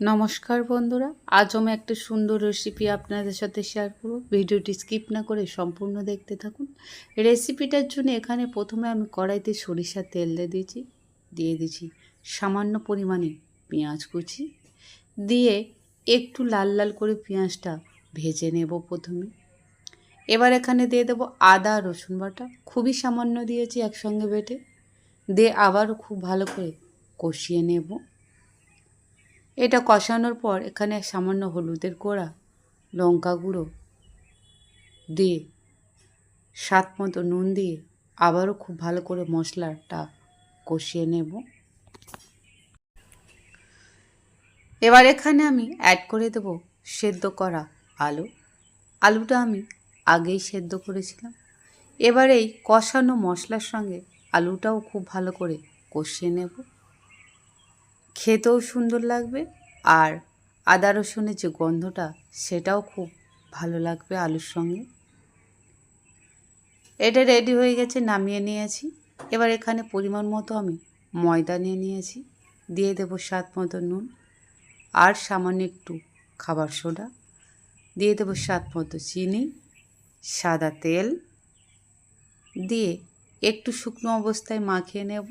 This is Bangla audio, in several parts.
নমস্কার বন্ধুরা, আজ আমি একটা সুন্দর রেসিপি আপনাদের সাথে শেয়ার করব। ভিডিওটি স্কিপ না করে সম্পূর্ণ দেখতে থাকুন। রেসিপিটার জন্য এখানে প্রথমে আমি কড়াইতে সরিষার তেল দিয়ে দিয়েছি। দিয়ে দিয়েছি সামান্য পরিমাণে পেঁয়াজ কুচি। দিয়ে একটু লাল লাল করে পেঁয়াজটা ভেজে নেব প্রথমে। এবার এখানে দিয়ে দেবো আদা, রসুন বাটা। খুবই সামান্য দিয়েছি একসঙ্গে বেটে। দিয়ে আবারও খুব ভালো করে কষিয়ে নেব। এটা কষানোর পর এখানে সামান্য হলুদের গোড়া, লঙ্কা গুঁড়ো দিয়ে স্বাদ মতো নুন দিয়ে আবারও খুব ভালো করে মশলাটা কষিয়ে নেব। এবার এখানে আমি অ্যাড করে দেব সেদ্ধ করা আলু। আলুটা আমি আগেই সেদ্ধ করেছিলাম। এবার এই কষানো মশলার সঙ্গে আলুটাও খুব ভালো করে কষিয়ে নেব। খেতেও সুন্দর লাগবে আর আদা রসুনের যে গন্ধটা, সেটাও খুব ভালো লাগবে আলুর সঙ্গে। এটা রেডি হয়ে গেছে, নামিয়ে নিয়েছি। এবার এখানে পরিমাণ মতো আমি ময়দা নিয়ে নিয়েছি। দিয়ে দেবো স্বাদ মতো নুন আর সামান্য একটু খাবার সোডা। দিয়ে দেবো স্বাদ মতো চিনি, সাদা তেল। দিয়ে একটু শুকনো অবস্থায় মাখিয়ে নেব।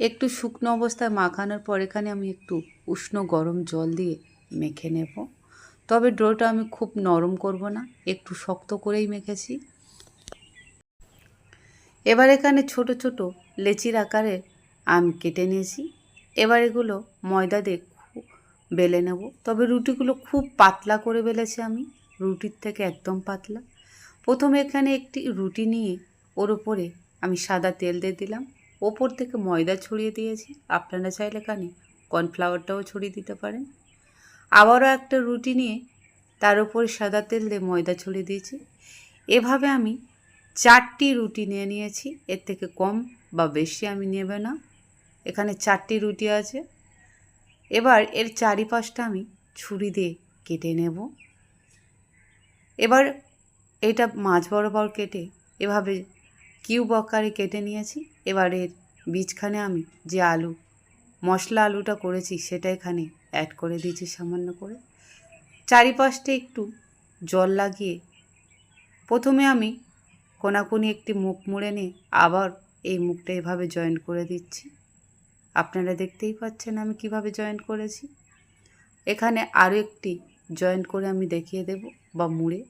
একটু শুকনো অবস্থায় মাখানোর পর এখানে আমি একটু উষ্ণ গরম জল দিয়ে মেখে নেব। তবে ডোটা আমি খুব নরম করব না, একটু শক্ত করেই মেখেছি। এবার এখানে ছোট ছোট লেচির আকারে আমি কেটে নিয়েছি। এবার এগুলো ময়দা দিয়ে বেলে নেব। তবে রুটিগুলো খুব পাতলা করে বেলেছি আমি, রুটির থেকে একদম পাতলা। প্রথমে এখানে একটি রুটি নিয়ে ওর ওপরে আমি সাদা তেল দিয়ে দিলাম। ওপর থেকে ময়দা ছড়িয়ে দিয়েছি। আপনারা চাইলে এখানে কর্নফ্লাওয়ারটাও ছড়িয়ে দিতে পারেন। আবারও একটা রুটি নিয়ে তার উপরে সাদা তেল দিয়ে ময়দা ছড়িয়ে দিয়েছি। এভাবে আমি চারটি রুটি নিয়ে নিয়েছি। এর থেকে কম বা বেশি আমি নেবে না। এখানে চারটি রুটি আছে। এবার এর চারিপাশটা আমি ছুরি দিয়ে কেটে নেব। এবার এটা মাছ বরাবর কেটে এভাবে কিউব আকারে কেটে নিয়েছি। এবার এর বীজখানে আমি যে আলু, মশলা আলুটা করেছি সেটা এখানে অ্যাড করে দিয়েছি সামান্য করে। চারিপাশটা একটু জল লাগিয়ে প্রথমে আমি কোনাকুনি একটি মুখ মুড়ে নিয়ে আবার এই মুখটা এভাবে জয়েন্ট করে দিচ্ছি। আপনারা দেখতেই পাচ্ছেন আমি কীভাবে জয়েন্ট করেছি। এখানে আরও একটি জয়েন্ট করে আমি দেখিয়ে দেব বা মুড়ে।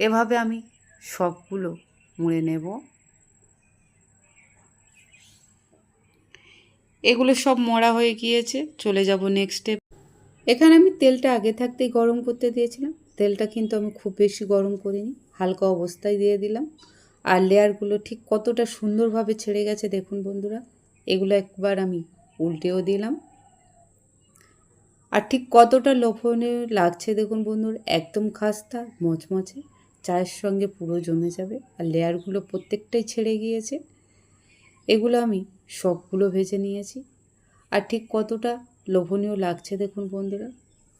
এভাবে আমি সবগুলো মুড়ে নেব। এগুলো সব মরা হয়ে গিয়েছে, চলে যাব নেক্সট স্টেপ এখানে আমি তেলটা আগে থাকতেই গরম করতে দিয়েছিলাম। তেলটা কিন্তু আমি খুব বেশি গরম করিনি, হালকা অবস্থায় দিয়ে দিলাম। আর লেয়ারগুলো ঠিক কতটা সুন্দরভাবে ছেড়ে গেছে, দেখুন বন্ধুরা, এগুলো একবার আমি উল্টেও দিলাম। আর ঠিক কতটা লোভনীয় লাগছে, দেখুন বন্ধুর, একদম খাস্তা, মচমচে। চায়ের সঙ্গে পুরো জমে যাবে আর লেয়ারগুলো প্রত্যেকটাই ছেড়ে গিয়েছে। এগুলো আমি সবগুলো ভেজে নিয়েছি। আর ঠিক কতটা লোভনীয় লাগছে দেখুন বন্ধুরা,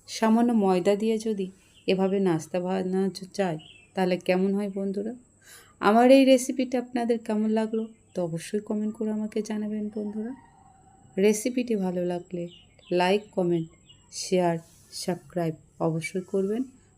সামান্য ময়দা দিয়ে যদি এভাবে নাস্তা বানানো চায় তাহলে কেমন হয় বন্ধুরা? আমার এই রেসিপিটা আপনাদের কেমন লাগল তো অবশ্যই কমেন্ট করে আমাকে জানাবেন বন্ধুরা। রেসিপিটি ভালো লাগলে লাইক, কমেন্ট, শেয়ার, সাবস্ক্রাইব অবশ্যই করবেন।